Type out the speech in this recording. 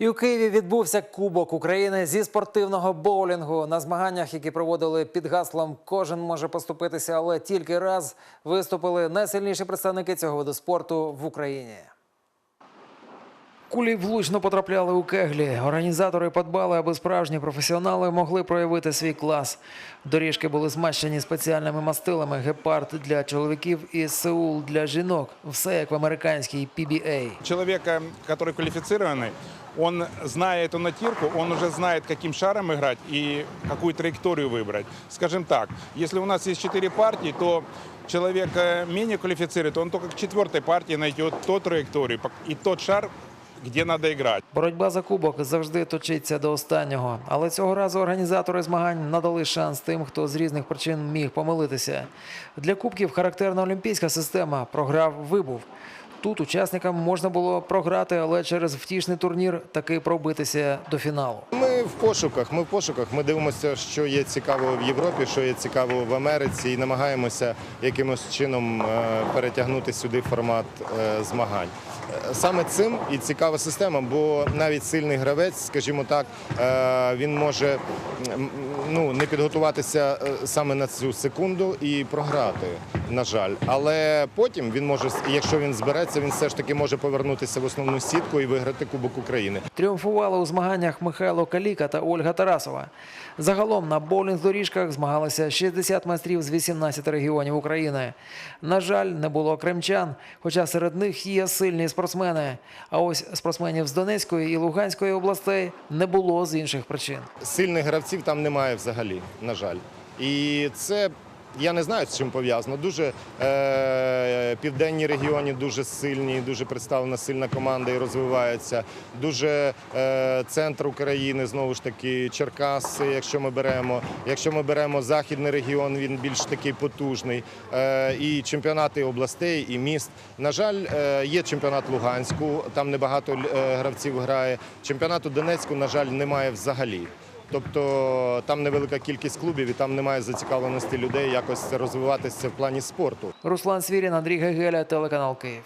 І у Києві відбувся Кубок України зі спортивного боулінгу. На змаганнях, які проводили під гаслом Кожен може поступитися, але тільки раз виступили найсильніші представники цього виду спорту в Україні. Кулі влучно потрапляли у кеглі. Організатори подбали, аби справжні професіонали могли проявити свій клас. Доріжки були змащені спеціальними мастилами гепард для чоловіків і Сеул для жінок. Все як в американській PBA. человека, который квалифицированный, он, зная эту натирку, он уже знает, каким шаром играть и какую траекторию выбрать. Скажем так, если у нас есть четыре партии, то человек э, менее квалифицированный, то он только к четвертой партии найдет ту траекторию и тот шар, где надо играть. Боротьба за кубок завжди точиться до останнього. Але цього разу організатори змагань надали шанс тим, хто з різних причин міг помилитися. Для кубків характерна олімпійська система програв вибув. Тут учасникам можна було програти, але через втішний турнір таки пробитися до фіналу. Ми в пошуках. Ми в пошуках. Ми дивимося, що є цікаво в Європі, що є цікаво в Америці, і намагаємося якимось чином е, перетягнути сюди формат е, змагань. Е, Саме цим і цікава система, бо навіть сильний гравець, скажімо так, він може ну, не підготуватися саме на цю секунду і програти, на жаль. Але потім він може, якщо він збереться, він все ж таки може повернутися в основну сітку і виграти Кубок України. Тріумфували у змаганнях Михайло Каліка та Ольга Тарасова. Загалом на боулінг-доріжках змагалися 60 майстрів з 18 регіонів України. На жаль, не було кримчан, хоча серед них є сильні спортсмени. А ось спортсменів з Донецької і Луганської областей не було з інших причин. Сильних гравців там немає взагалі, на жаль. І це я не знаю, з чим пов'язано. Дуже е, південні регіони дуже сильні, дуже представлена сильна команда і розвивається. Дуже е, центр України, знову ж таки, Черкаси, якщо ми беремо. Якщо ми беремо західний регіон, він більш такий потужний. Е, і чемпіонати областей, і міст. На жаль, е, є чемпіонат Луганську, там небагато е, гравців грає. Чемпіонату Донецьку, на жаль, немає взагалі. Тобто там невелика кількість клубів і там немає зацікавленості людей якось розвиватися в плані спорту. Руслан Свірін, Андрій Гегеля, телеканал Київ.